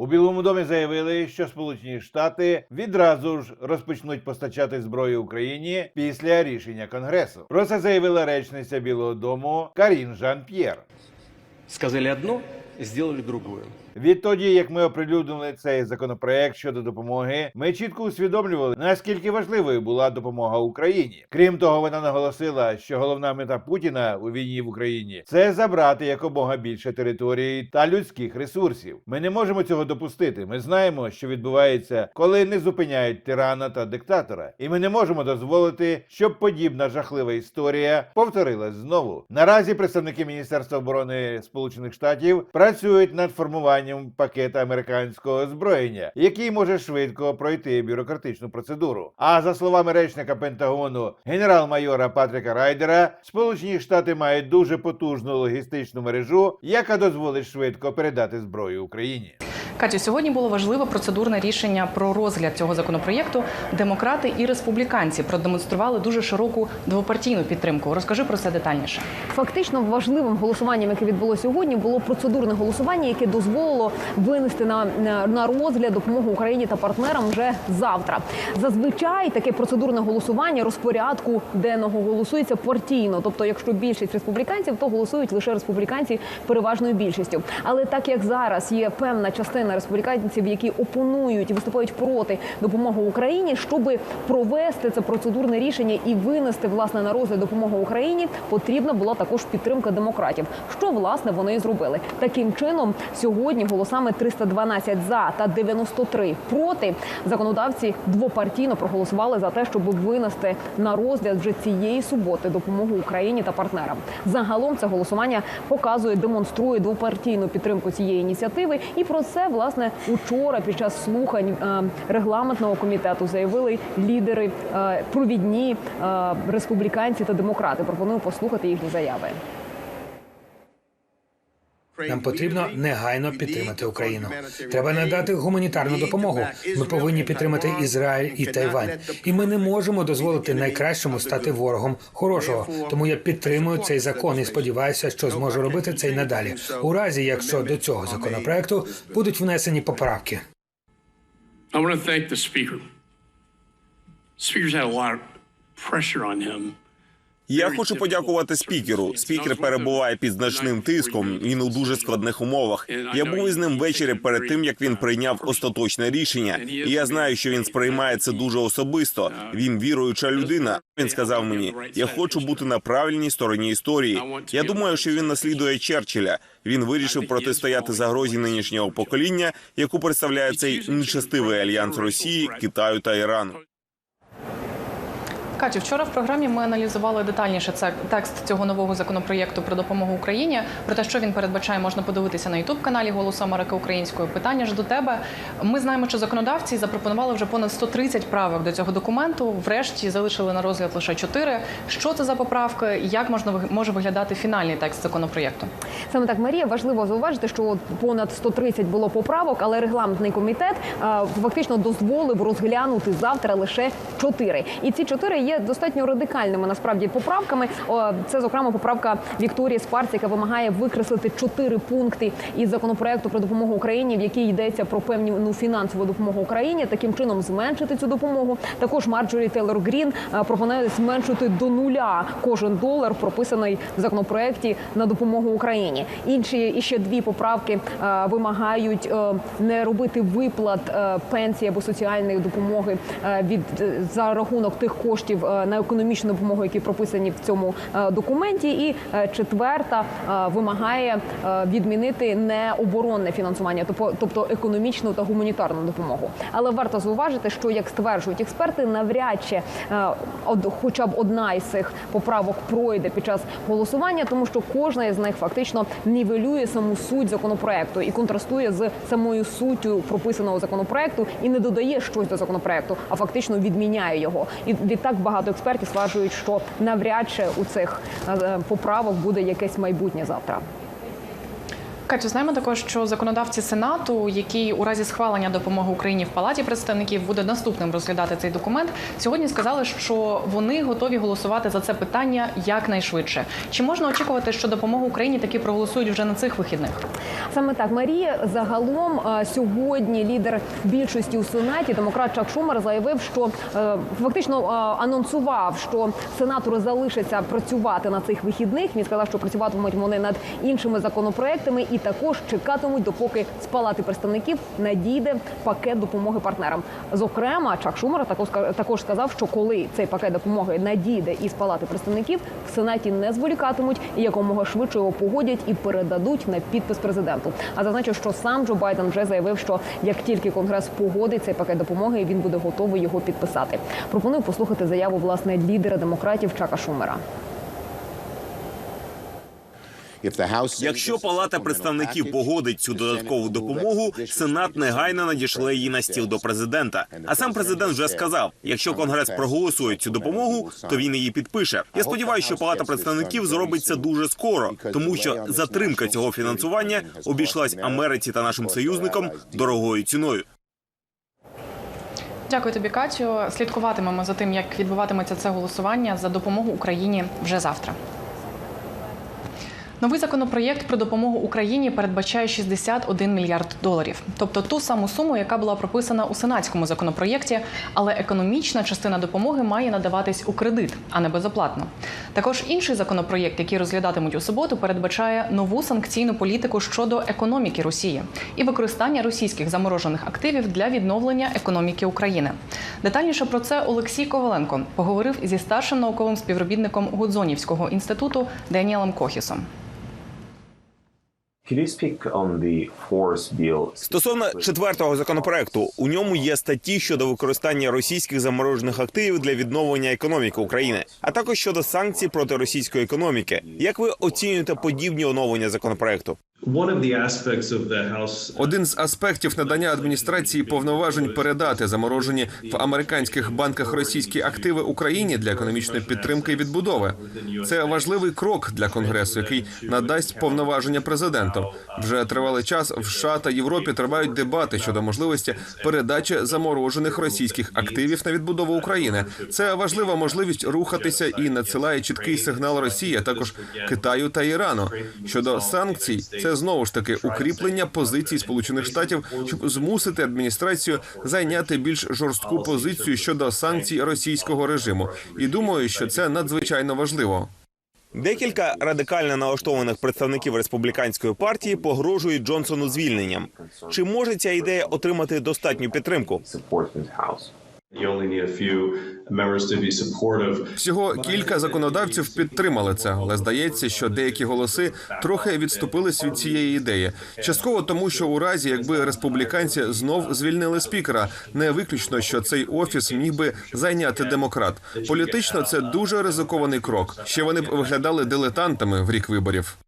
У Білому домі заявили, що Сполучені Штати відразу ж розпочнуть постачати зброю Україні після рішення Конгресу. Про це заявила речниця Білого Дому Карін Жан П'єр. Сказали одно, зробили другое. Відтоді, як ми оприлюднили цей законопроект щодо допомоги, ми чітко усвідомлювали, наскільки важливою була допомога Україні. Крім того, вона наголосила, що головна мета Путіна у війні в Україні це забрати якомога більше території та людських ресурсів. Ми не можемо цього допустити. Ми знаємо, що відбувається, коли не зупиняють тирана та диктатора, і ми не можемо дозволити, щоб подібна жахлива історія повторилась знову. Наразі представники Міністерства оборони Сполучених Штатів працюють над формуванням пакета американського озброєння, який може швидко пройти бюрократичну процедуру. А за словами речника Пентагону генерал-майора Патріка Райдера, Сполучені Штати мають дуже потужну логістичну мережу, яка дозволить швидко передати зброю Україні. Катю, сьогодні було важливе процедурне рішення про розгляд цього законопроєкту. Демократи і республіканці продемонстрували дуже широку двопартійну підтримку. Розкажи про це детальніше. Фактично важливим голосуванням, яке відбулося сьогодні, було процедурне голосування, яке дозволило винести на, на, розгляд допомогу Україні та партнерам вже завтра. Зазвичай таке процедурне голосування розпорядку денного голосується партійно. Тобто, якщо більшість республіканців, то голосують лише республіканці переважною більшістю. Але так як зараз є певна частина республіканців, які опонують і виступають проти допомоги Україні, щоб провести це процедурне рішення і винести власне на розгляд допомогу Україні, потрібна була також підтримка демократів. Що власне вони і зробили таким чином. Сьогодні голосами 312 за та 93 проти законодавці двопартійно проголосували за те, щоб винести на розгляд вже цієї суботи допомогу Україні та партнерам. Загалом це голосування показує, демонструє двопартійну підтримку цієї ініціативи. І про це власне учора під час слухань е, регламентного комітету заявили лідери е, провідні е, республіканці та демократи. Пропоную послухати їхні заяви. Нам потрібно негайно підтримати Україну. Треба надати гуманітарну допомогу. Ми повинні підтримати Ізраїль і Тайвань. І ми не можемо дозволити найкращому стати ворогом хорошого. Тому я підтримую цей закон і сподіваюся, що зможу робити це й надалі. У разі, якщо до цього законопроекту будуть внесені поправки. I want. Speaker's had a lot of pressure on him. Я хочу подякувати спікеру. Спікер перебуває під значним тиском. Він у дуже складних умовах. Я був із ним ввечері перед тим, як він прийняв остаточне рішення. І я знаю, що він сприймає це дуже особисто. Він віруюча людина. Він сказав мені: я хочу бути на правильній стороні історії. Я думаю, що він наслідує Черчилля. Він вирішив протистояти загрозі нинішнього покоління, яку представляє цей нечестивий альянс Росії, Китаю та Ірану. Катю, вчора в програмі ми аналізували детальніше це текст цього нового законопроєкту про допомогу Україні. Про те, що він передбачає, можна подивитися на ютуб каналі Голосу Америки Українською. Питання ж до тебе. Ми знаємо, що законодавці запропонували вже понад 130 правок до цього документу. Врешті залишили на розгляд лише 4. Що це за поправки? Як можна може виглядати фінальний текст законопроєкту? Саме так, Марія, важливо зауважити, що понад 130 було поправок, але регламентний комітет е, фактично дозволив розглянути завтра лише 4. І ці 4 є достатньо радикальними насправді поправками. Це, зокрема, поправка Вікторії Спарці, яка вимагає викреслити 4 пункти із законопроекту про допомогу Україні, в якій йдеться про певну ну, фінансову допомогу Україні, таким чином зменшити цю допомогу. Також Марджорі Тейлор Грін е, пропонує зменшити до нуля кожен долар, прописаний в законопроекті на допомогу Україні. Інші і ще дві поправки е, вимагають е, не робити виплат пенсії або соціальної допомоги від за рахунок тих коштів е, на економічну допомогу, які прописані в цьому е, документі. І е, четверта вимагає відмінити необоронне фінансування, тобто, економічну та гуманітарну допомогу. Але варто зауважити, що як стверджують експерти, навряд чи хоча б одна із цих поправок пройде під час голосування, тому що кожна із них фактично нівелює саму суть законопроекту і контрастує з самою суттю прописаного законопроекту і не додає щось до законопроекту, а фактично відміняє його. І відтак багато експертів стверджують, що навряд чи у цих е, поправок буде якесь майбутнє завтра. Катю, знаємо також, що законодавці Сенату, які у разі схвалення допомоги Україні в Палаті представників буде наступним розглядати цей документ, сьогодні сказали, що вони готові голосувати за це питання якнайшвидше. Чи можна очікувати, що допомогу Україні таки проголосують вже на цих вихідних? Саме так Марія загалом е, сьогодні лідер більшості у сенаті, демократ Чак Шумер, заявив, що е, фактично е, анонсував, що сенатори залишаться працювати на цих вихідних. Він сказав, що працюватимуть вони над іншими законопроектами і також чекатимуть, допоки з палати представників надійде пакет допомоги партнерам. Зокрема, Чак Шумер також також сказав, що коли цей пакет допомоги надійде із палати представників, в сенаті не зволікатимуть і якомога швидше його погодять і передадуть на підпис президенту. А зазначу, що сам Джо Байден вже заявив, що як тільки конгрес погодить цей пакет допомоги, він буде готовий його підписати. Пропоную послухати заяву власне лідера демократів Чака Шумера. Якщо Палата представників погодить цю додаткову допомогу, Сенат негайно надішле її на стіл до президента. А сам президент вже сказав: якщо конгрес проголосує цю допомогу, то він її підпише. Я сподіваюся, що Палата представників зробить це дуже скоро, тому що затримка цього фінансування обійшлась Америці та нашим союзникам дорогою ціною. Дякую тобі, Катю. Слідкуватимемо за тим, як відбуватиметься це голосування за допомогу Україні вже завтра. Новий законопроєкт про допомогу Україні передбачає 61 мільярд доларів, тобто ту саму суму, яка була прописана у сенатському законопроєкті, але економічна частина допомоги має надаватись у кредит, а не безоплатно. Також інший законопроєкт, який розглядатимуть у суботу, передбачає нову санкційну політику щодо економіки Росії і використання російських заморожених активів для відновлення економіки України. Детальніше про це Олексій Коваленко поговорив зі старшим науковим співробітником Гудзонівського інституту Деніелем Кохісом. Стосовно четвертого законопроекту, у ньому є статті щодо використання російських заморожених активів для відновлення економіки України, а також щодо санкцій проти російської економіки. Як ви оцінюєте подібні оновлення законопроекту? Один з аспектів надання адміністрації повноважень передати заморожені в американських банках російські активи Україні для економічної підтримки і відбудови. Це важливий крок для конгресу, який надасть повноваження президенту. Вже тривалий час в США та Європі тривають дебати щодо можливості передачі заморожених російських активів на відбудову України. Це важлива можливість рухатися і надсилає чіткий сигнал Росії, а також Китаю та Ірану щодо санкцій. Це знову ж таки укріплення позицій Сполучених Штатів, щоб змусити адміністрацію зайняти більш жорстку позицію щодо санкцій російського режиму. І думаю, що це надзвичайно важливо. Декілька радикально налаштованих представників республіканської партії погрожують Джонсону звільненням. Чи може ця ідея отримати достатню підтримку? Всього кілька законодавців підтримали це, але здається, що деякі голоси трохи відступились від цієї ідеї. Частково тому, що у разі, якби республіканці знов звільнили спікера, не виключно, що цей офіс міг би зайняти демократ. Політично це дуже ризикований крок. Ще вони б виглядали дилетантами в рік виборів.